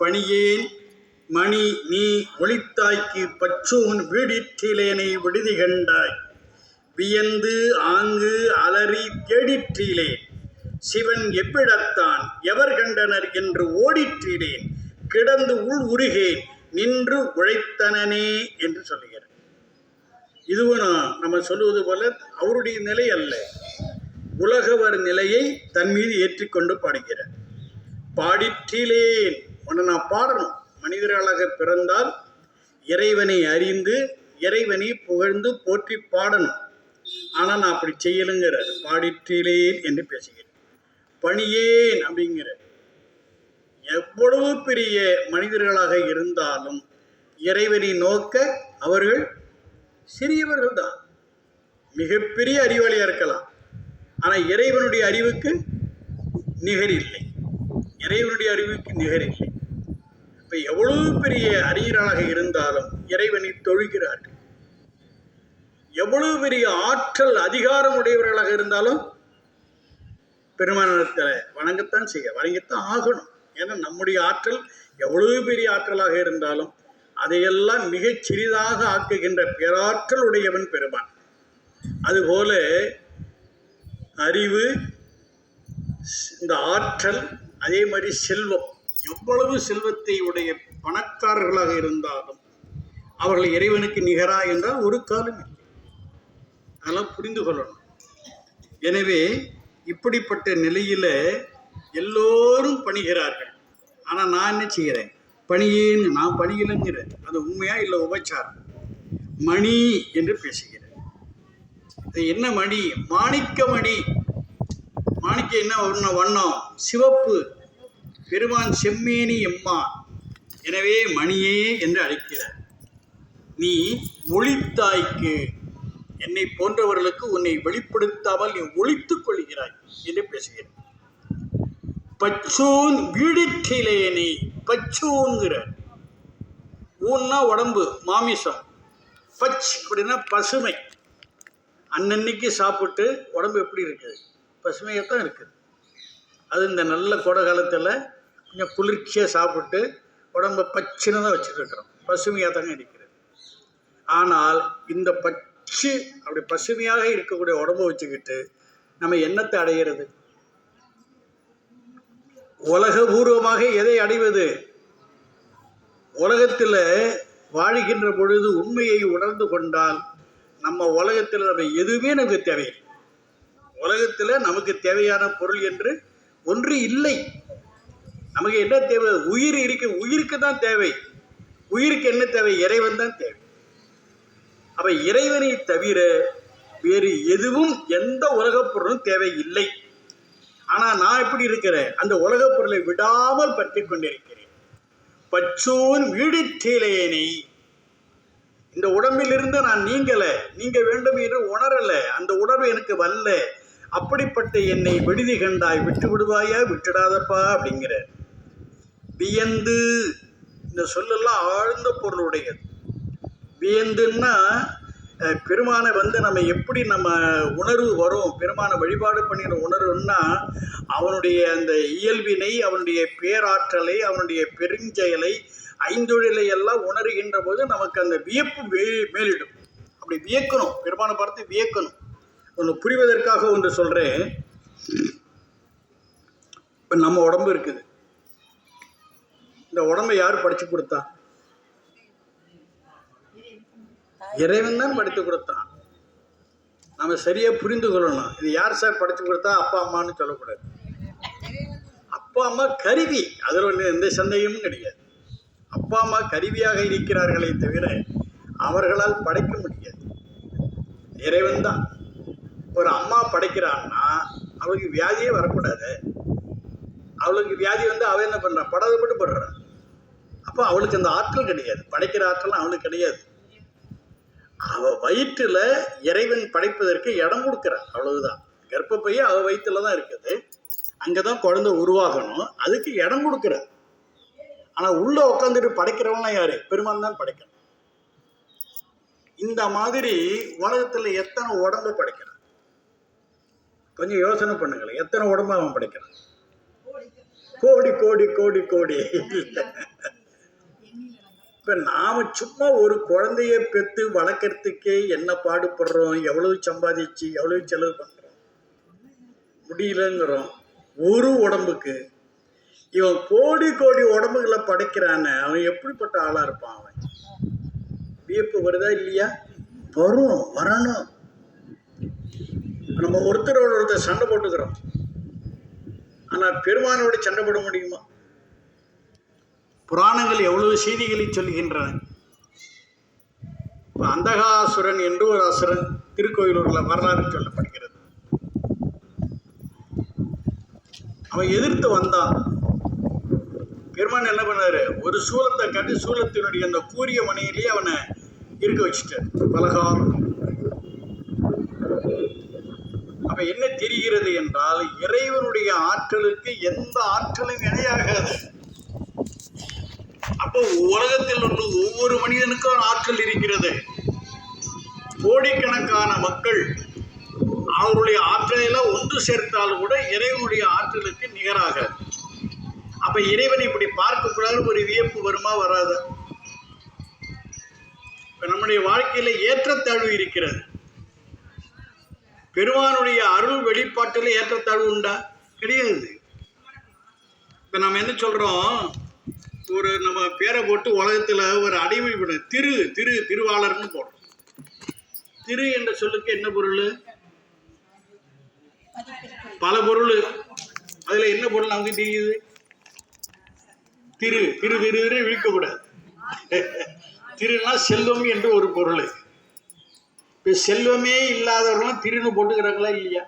பணியேன். மணி நீ ஒளித்தாய்க்கு பச்சோன் வீடிற்றிலேனை விடுதி கண்டாய். வியந்து ஆங்கு அலறி தேடிற்றிலேன் சிவன் எவ்விடத்தான் எவர் கண்டனர் என்று ஓடிற்றிலேன் கிடந்து உள் உருகேன். நின்று உழைத்தனனே என்று சொல்லுகிறார். இதுவும் நான் நம்ம சொல்லுவது போல அவருடைய நிலை அல்ல. உலகவர் நிலையை தன் மீது ஏற்றிக்கொண்டு பாடுகிறார். பாடிற்றிலேன். ஒன்று நான் பாடணும். மனிதர்களாக பிறந்தால் இறைவனை அறிந்து இறைவனை புகழ்ந்து போற்றி பாடணும். ஆனால் நான் அப்படி செய்யலுங்கிறார். பாடிற்றிலேன் என்று பேசுகிறேன். பணியேன் அப்படிங்கிற எவ்வளவு பெரிய மனிதர்களாக இருந்தாலும் இறைவனை நோக்க அவர்கள் சிறியவர்கள் தான். மிகப்பெரிய அறிவாளியாக இருக்கலாம். ஆனால் இறைவனுடைய அறிவுக்கு நிகரில்லை இறைவனுடைய அறிவுக்கு நிகரில்லை இப்போ எவ்வளவு பெரிய அறிஞராக இருந்தாலும் இறைவனை தொழுகிறார்கள். எவ்வளவு பெரிய ஆற்றல் அதிகாரம் உடையவர்களாக இருந்தாலும் பெருமானத்தில் வணங்கத்தான் செய்ய வணங்கத்தான் ஆகணும். ஏன்னா நம்முடைய ஆற்றல் எவ்வளவு பெரிய ஆற்றலாக இருந்தாலும் அதையெல்லாம் மிகச் சிறிதாக ஆக்குகின்ற பேராற்றல் உடையவன் பெருமான். அதுபோல அறிவு இந்த ஆற்றல் அதே மாதிரி செல்வம் எவ்வளவு செல்வத்தை உடைய பணக்காரர்களாக இருந்தாலும் அவர்கள் இறைவனுக்கு நிகரா என்றால் ஒரு காலம் அதெல்லாம் புரிந்து கொள்ளணும். எனவே இப்படிப்பட்ட நிலையில எல்லோரும் பணிகிறார்கள். ஆனால் நான் என்ன செய்கிறேன்? பணியேன்னு நான் பணியிலங்கிறேன் அது உண்மையா இல்லை உபச்சாரம்? மணி என்று பேசுகிறேன். அது என்ன மணி? மாணிக்க மணி. மாணிக்க என்ன வண்ணம் வண்ணம்? சிவப்பு. பெருமான் செம்மேனி எம்மான். எனவே மணியே என்று அழைக்கிறார். நீ ஒளித்தாய்க்கு என்னை போன்றவர்களுக்கு உன்னை வெளிப்படுத்தாமல் நீ ஒழித்துக் கொள்கிறாய் என்று பேசுகிறார். பச்சோன் வீடிற்றிலேனே பச்சோங்கிற ஊன்னா உடம்பு மாமிசம். பச் அப்படின்னா பசுமை. அன்னன்னைக்கு சாப்பிட்டு உடம்பு எப்படி இருக்குது? பசுமையாக தான் இருக்குது. அது இந்த நல்ல கோடை காலத்தில் கொஞ்சம் குளிர்ச்சியாக சாப்பிட்டு உடம்பை பச்சுன்னு தான் இருக்கிறோம். பசுமையாக தாங்க இருக்கிறது ஆனால் இந்த பச்சு அப்படி பசுமையாக இருக்கக்கூடிய உடம்பை வச்சுக்கிட்டு நம்ம என்னத்தை அடைகிறது உலகபூர்வமாக எதை அடைவது? உலகத்தில் வாழ்கின்ற பொழுது உண்மையை உணர்ந்து கொண்டால் நம்ம உலகத்தில் நம்ம எதுவுமே நமக்கு தேவையில்லை. உலகத்தில் நமக்கு தேவையான பொருள் என்று ஒன்று இல்லை. நமக்கு என்ன தேவை? உயிர் இருக்கு உயிருக்கு தான் தேவை. உயிருக்கு என்ன தேவை? இறைவன் தான் தேவை. அப்ப இறைவனை தவிர வேறு எதுவும் எந்த உலகப் பொருளும் தேவையில்லை. ஆனால் நான் எப்படி இருக்கிறேன்? அந்த உலகப் பொருளை விடாமல் பற்றி கொண்டிருக்கிறேன். பச்சோன் வீடிற்றேனே இந்த உடம்பிலிருந்து நான் நீங்கல நீங்க வேண்டும் என்று உணரல அந்த உணர்வு எனக்கு வரல. அப்படிப்பட்ட என்னை விடுதி கண்டாய் விட்டு விடுவாயா விட்டுடாதப்பா அப்படிங்கிற வியந்து இந்த சொல்லெல்லாம் ஆழ்ந்த பொருளுடையது. வியந்துன்னா பெருமானை வந்து நம்ம எப்படி நம்ம உணர்வு வரும் பெருமானை வழிபாடு பண்ணின உணர்வுன்னா அவனுடைய அந்த இயல்பினை அவனுடைய பேராற்றலை அவனுடைய பெருஞ்செயலை ஐந்தொழிலை எல்லாம் உணர்கின்ற போது நமக்கு அந்த வியப்பு மே மேலிடும். அப்படி வியக்கணும் பெருமானை பார்த்து வியக்கணும். ஒன்று புரிவதற்காக ஒன்று சொல்கிறேன் இப்போ நம்ம உடம்பு இருக்குது. இந்த உடம்பை யார் படித்து கொடுத்தா? இறைவன் தான் படித்து கொடுத்தான் நம்ம சரியாக புரிந்து கொள்ளணும். இது யார் சார் படித்து கொடுத்தா? அப்பா அம்மான்னு சொல்லக்கூடாது. அப்பா அம்மா கருவி. அதில் ஒன்று எந்த சந்தேகமும் கிடையாது. அப்பா அம்மா கருவியாக இருக்கிறார்களே தவிர அவர்களால் படைக்க முடியாது. இறைவன் தான். ஒரு அம்மா படைக்கிறான்னா அவளுக்கு வியாதியே வரக்கூடாது. அவளுக்கு வியாதி வந்து அவள் என்ன பண்ணுறான் படாத மட்டும் படுறான் அப்போ அவளுக்கு அந்த ஆற்றல் கிடையாது. படைக்கிற ஆற்றல் அவளுக்கு கிடையாது. அவ வயிற்றுல இறைவன் படைப்பதற்கு இடம் கொடுக்குறான் அவ்வளவுதான். கர்ப்பப்பையே அவ வயிற்றில் தான் இருக்குது. அங்கே தான் குழந்தை உருவாகணும். அதுக்கு இடம் கொடுக்குற. ஆனால் உள்ள உட்காந்துட்டு படைக்கிறவனா யாரு? பெருமான் தான் படைக்கணும். இந்த மாதிரி உலகத்தில் எத்தனை உடம்பு படைக்கிறான்? கொஞ்சம் யோசனை பண்ணுங்களேன். எத்தனை உடம்பு அவன் படைக்கிறான்? கோடி கோடி கோடி கோடி. இப்போ நாம் சும்மா ஒரு குழந்தைய பெற்று வளர்க்குறதுக்கே என்ன பாடுபடுறோம்? எவ்வளவு சம்பாதிச்சு எவ்வளவு செலவு பண்ணுறோம் முடியலங்கிறோம். ஒரு உடம்புக்கு. இவன் கோடி கோடி உடம்புகளை படைக்கிறானே அவன் எப்படிப்பட்ட ஆளாக இருப்பான் அவன்? வியப்பு வருதா இல்லையா? வரும் வரணும். நம்ம ஒருத்தரோட ஒருத்தர் சண்டை போட்டுக்கிறோம். ஆனால் பெருமானோட சண்டை போட முடியுமா? புராணங்கள் எவ்வளவு செய்திகளை சொல்கின்றன? அந்தகாசுரன் என்று ஒரு அசுரன் திருக்கோயிலூரில் வரலாறு சொல்லப்படுகிறது. அவன் எதிர்த்து வந்தான். பெருமான் என்ன பண்ணாரு? ஒரு சூலத்தை கட்டி சூலத்தினுடைய அந்த கூரிய மனையிலேயே அவனை இருக்க வச்சுட்டார். பலகாரம். அப்ப என்ன தெரிகிறது என்றால் இறைவனுடைய ஆற்றலுக்கு எந்த ஆற்றலும் இணையாகாது. அப்போ உலகத்தில் உள்ள ஒவ்வொரு மனிதனுக்கும் ஆற்றல் இருக்கிறது. கோடிக்கணக்கான மக்கள் அவருடைய ஆற்றலையெல்லாம் ஒன்று சேர்த்தாலும் கூட இறைவனுடைய ஆற்றலுக்கு நிகராக. அப்ப இறைவன் இப்படி பார்க்கக்கூடாது ஒரு வியப்பு வருமா வராது? நம்முடைய வாழ்க்கையில ஏற்றத்தாழ்வு இருக்கிறது. பெருமானுடைய அருள் வெளிப்பாட்டில் ஏற்றத்தாழ்வு உண்டா? கிடையாது. இப்போ நம்ம என்ன சொல்கிறோம் ஒரு நம்ம பேரை போட்டு உலகத்தில் ஒரு அடிமை பண்ண திரு திரு திருவாளர்னு போடுறோம். திரு என்ற சொல்லுக்கு என்ன பொருள்? பல பொருள். அதில் என்ன பொருள் நமக்கு தெரியுது? திரு திரு திரு திரு விழிக்கக்கூடாது திருனா செல்வம் என்று ஒரு பொருள். இப்போ செல்வமே இல்லாதவர்களும் திருன்னு போட்டுக்கிறாங்களா இல்லையா?